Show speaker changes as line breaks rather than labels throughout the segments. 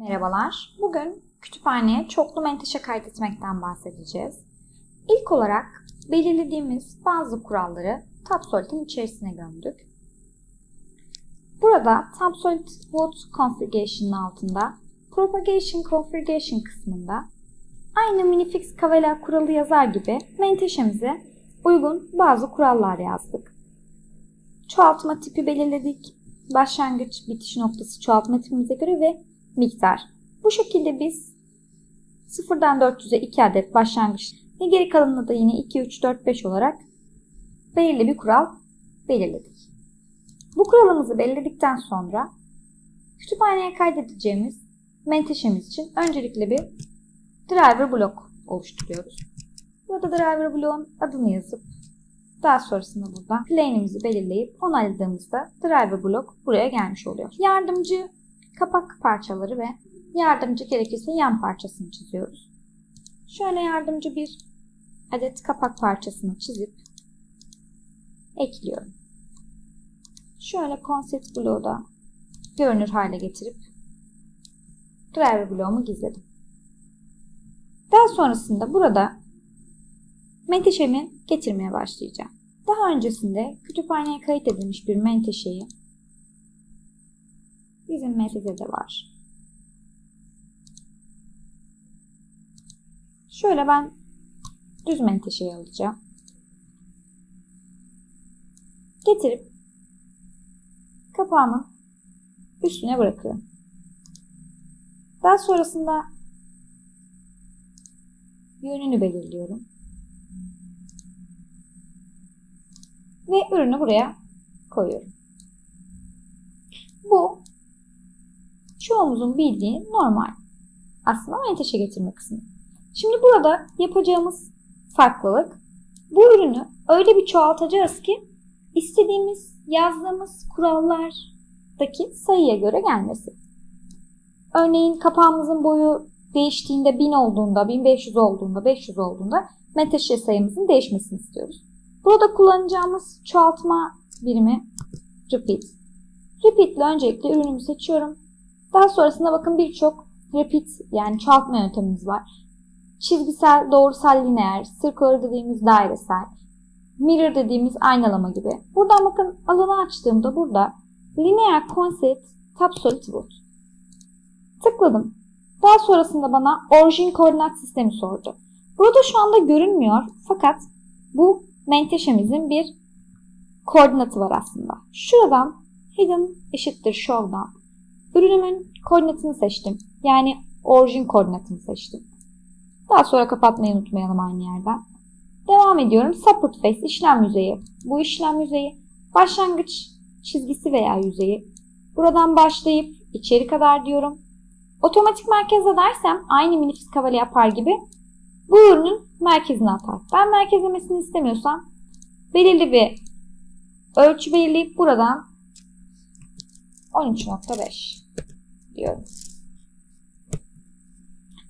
Merhabalar. Bugün kütüphaneye çoklu menteşe kaydetmekten bahsedeceğiz. İlk olarak belirlediğimiz bazı kuralları Tapsolid'in içerisine gömdük. Burada Tapsolid Wood Configuration'ın altında Propagation Configuration kısmında aynı minifix kavela kuralı yazar gibi menteşemize uygun bazı kurallar yazdık. Çoğaltma tipi belirledik. Başlangıç bitiş noktası çoğaltma tipimize göre ve miktar. Bu şekilde biz 0'dan 400'e 2 adet başlangıç ve geri kalanını da yine 2, 3, 4, 5 olarak belirli bir kural belirledik. Bu kuralımızı belirledikten sonra kütüphaneye kaydedeceğimiz menteşemiz için öncelikle bir driver blok oluşturuyoruz. Burada driver bloğun adını yazıp daha sonrasında buradan plane'imizi belirleyip onayladığımızda driver blok buraya gelmiş oluyor. Yardımcı kapak parçaları ve yardımcı gerekirse yan parçasını çiziyoruz. Şöyle yardımcı bir adet kapak parçasını çizip ekliyorum. Şöyle konsept bloğu da görünür hale getirip driver bloğumu gizledim. Daha sonrasında burada menteşemi getirmeye başlayacağım. Daha öncesinde kütüphaneye kayıt edilmiş bir menteşeyi bizim MSZ'de var. Şöyle ben düz menteşeyi alacağım. Getirip kapağımın üstüne bırakıyorum. Daha sonrasında yönünü belirliyorum. Ve ürünü buraya koyuyorum. Bu çoğumuzun bildiği normal. Aslında menteşe getirme kısmı. Şimdi burada yapacağımız farklılık bu ürünü öyle bir çoğaltacağız ki istediğimiz yazdığımız kurallardaki sayıya göre gelmesi. Örneğin kapağımızın boyu değiştiğinde 1000 olduğunda, 1500 olduğunda, 500 olduğunda menteşe sayımızın değişmesini istiyoruz. Burada kullanacağımız çoğaltma birimi repeat. Repeat ile öncelikle ürünümü seçiyorum. Daha sonrasında bakın birçok repeat yani çoğaltma yöntemimiz var. Çizgisel, doğrusal, lineer, circular dediğimiz dairesel, mirror dediğimiz aynalama gibi. Buradan bakın alanı açtığımda burada lineer concept tab solid. Tıkladım. Daha sonrasında bana orijin koordinat sistemi sordu. Burada şu anda görünmüyor fakat bu menteşemizin bir koordinatı var aslında. Şuradan hidden eşittir show'dan ürünümün koordinatını seçtim. Yani orijin koordinatını seçtim. Daha sonra kapatmayı unutmayalım aynı yerden. Devam ediyorum. Support face işlem yüzeyi. Bu işlem yüzeyi başlangıç çizgisi veya yüzeyi. Buradan başlayıp içeri kadar diyorum. Otomatik merkeze dersem aynı minifix kavali yapar gibi bu ürünün merkezine atar. Ben merkezlemesini istemiyorsam belirli bir ölçü belirleyip buradan 13.5 diyorum.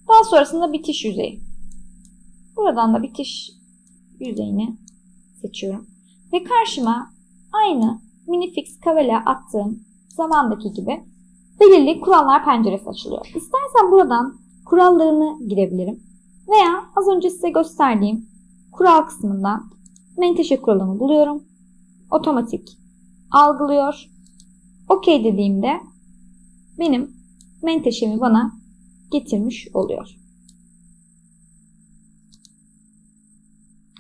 Daha sonrasında bitiş yüzeyi. Buradan da bitiş yüzeyini seçiyorum. Ve karşıma aynı minifix kavela attığım zamandaki gibi belirli kurallar penceresi açılıyor. İstersen buradan kurallarını girebilirim. Veya az önce size gösterdiğim kural kısmından menteşe kuralını buluyorum. Otomatik algılıyor. OK dediğimde benim menteşemi bana getirmiş oluyor.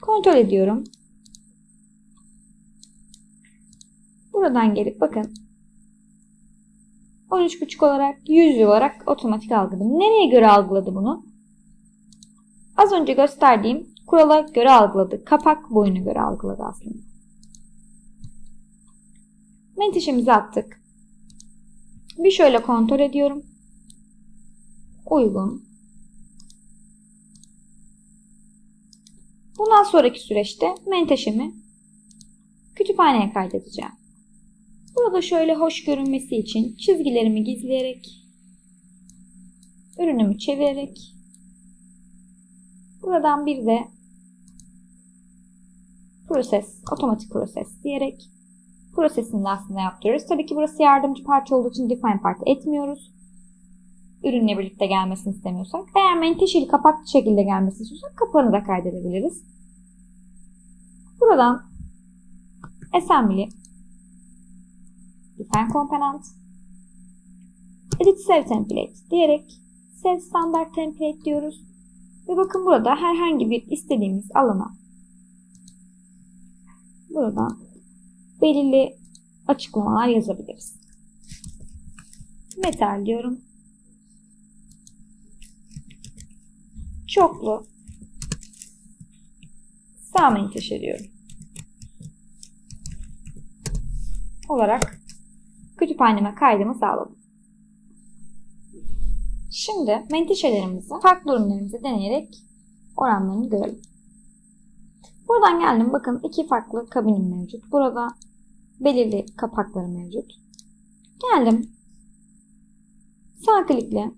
Kontrol ediyorum. Buradan gelip bakın 13.5 olarak 100 olarak otomatik algıladı. Nereye göre algıladı bunu? Az önce gösterdiğim kurala göre algıladı. Kapak boyuna göre algıladı aslında. Menteşemizi attık. Bir şöyle kontrol ediyorum. Uygun. Bundan sonraki süreçte menteşemi kütüphaneye kaydedeceğim. Burada şöyle hoş görünmesi için çizgilerimi gizleyerek, ürünümü çevirerek, buradan bir de proses, otomatik proses diyerek prosesini aslında yaptırıyoruz. Tabii ki burası yardımcı parça olduğu için define part etmiyoruz. ürünle birlikte gelmesini istemiyorsak. Eğer menteşeli kapaklı şekilde gelmesini istiyorsak kapağını da kaydedebiliriz. Buradan assembly define component edit save template diyerek save standard template diyoruz. Ve bakın burada herhangi bir istediğimiz alana burada belirli açıklamalar yazabiliriz. Metal diyorum. Çoklu sağ menteşe. Olarak kütüphaneme kaydımı sağladım. Şimdi menteşelerimizi farklı ürünlerimizi deneyerek oranlarını görelim. Buradan geldim. Bakın iki farklı kabinim mevcut. Burada belirli kapakları mevcut. Geldim. Sağ klikle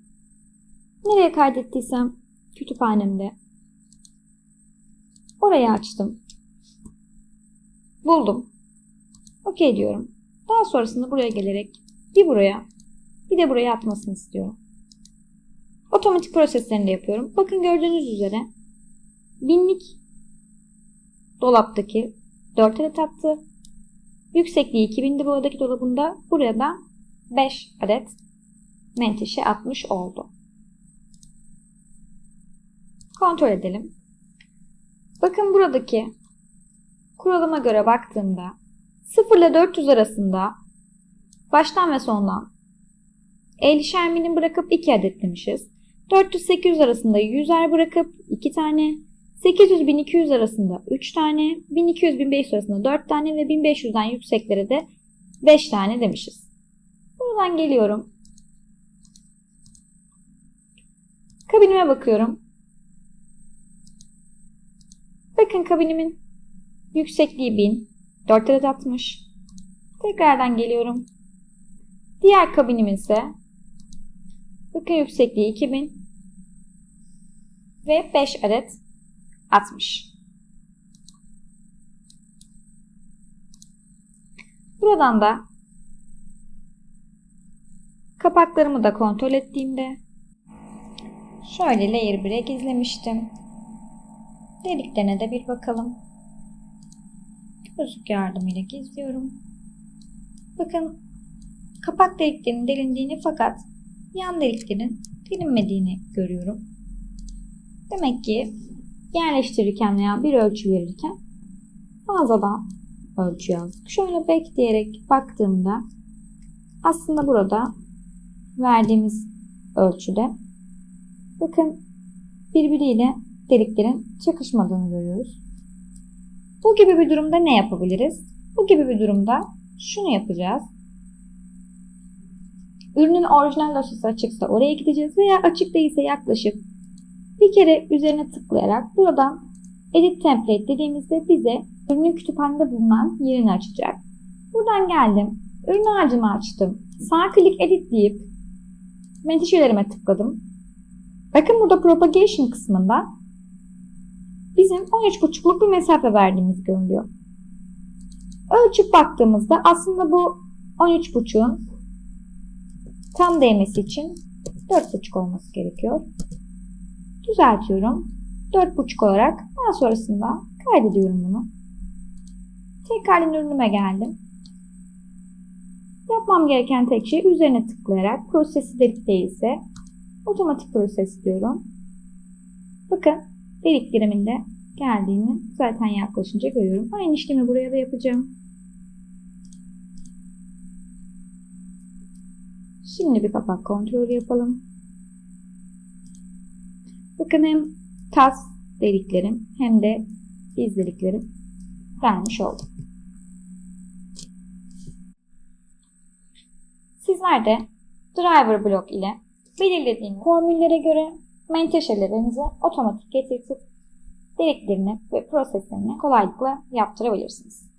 nereye kaydettiysem kütüphanemde orayı açtım. Buldum. OK diyorum. Daha sonrasında buraya gelerek bir buraya bir de buraya atmasını istiyorum. Otomatik proseslerini de yapıyorum. Bakın gördüğünüz üzere binlik dolaptaki 4 adet attı. Yüksekliği 2000'di buradaki dolabında. Buraya da 5 adet menteşe atmış oldu. Kontrol edelim. Bakın buradaki kuralıma göre baktığımda 0 ile 400 arasında baştan ve sondan 50'şer milim bırakıp 2 adet demişiz. 400-800 arasında 100'er bırakıp 2 tane, 800-1200 arasında 3 tane, 1200-1500 arasında 4 tane ve 1500'den yükseklere de 5 tane demişiz. Buradan geliyorum. Kabinime bakıyorum. Bakın kabinimin yüksekliği 1000, 4 adet atmış. Tekrardan geliyorum. Diğer kabinimin ise bakın yüksekliği 2000 ve 5 adet atmış. Buradan da kapaklarımı da kontrol ettiğimde şöyle layer 1'e gizlemiştim. Deliklerine de bir bakalım. Gözlük yardımıyla gizliyorum. Bakın kapak deliklerinin delindiğini fakat yan deliklerin delinmediğini görüyorum. Demek ki yerleştirirken veya bir ölçü verirken fazladan ölçü yazdık. Şöyle bekleyerek baktığımda aslında burada verdiğimiz ölçüde bakın birbiriyle deliklerin çakışmadığını görüyoruz. Bu gibi bir durumda ne yapabiliriz? Bu gibi bir durumda şunu yapacağız. Ürünün orijinal dosyası açıksa oraya gideceğiz veya açık değilse yaklaşık bir kere üzerine tıklayarak buradan Edit Template dediğimizde bize ürünün kütüphanede bulunan yerini açacak. Buradan geldim. Ürün ağacımı açtım. Sağ klik Edit deyip menteşelerime tıkladım. Bakın burada Propagation kısmında bizim 13,5'luk bir mesafe verdiğimiz görülüyor. Ölçüp baktığımızda aslında bu 13,5'un tam değmesi için 4,5 olması gerekiyor. Düzeltiyorum. 4,5 olarak daha sonrasında kaydediyorum bunu. Tekrar ürünüme geldim. Yapmam gereken tek şey üzerine tıklayarak prosesi delik değilse otomatik proses diyorum. Bakın deliklerimin de geldiğini zaten yaklaşınca görüyorum. Aynı işlemi buraya da yapacağım. Şimdi bir kapak kontrolü yapalım. Bakın hem tas deliklerim hem de iz deliklerim gelmiş oldu. Sizler de driver block ile belirlediğiniz formüllere göre menteşelerinizi otomatik getirtip deliklerini ve proseslerini kolaylıkla yaptırabilirsiniz.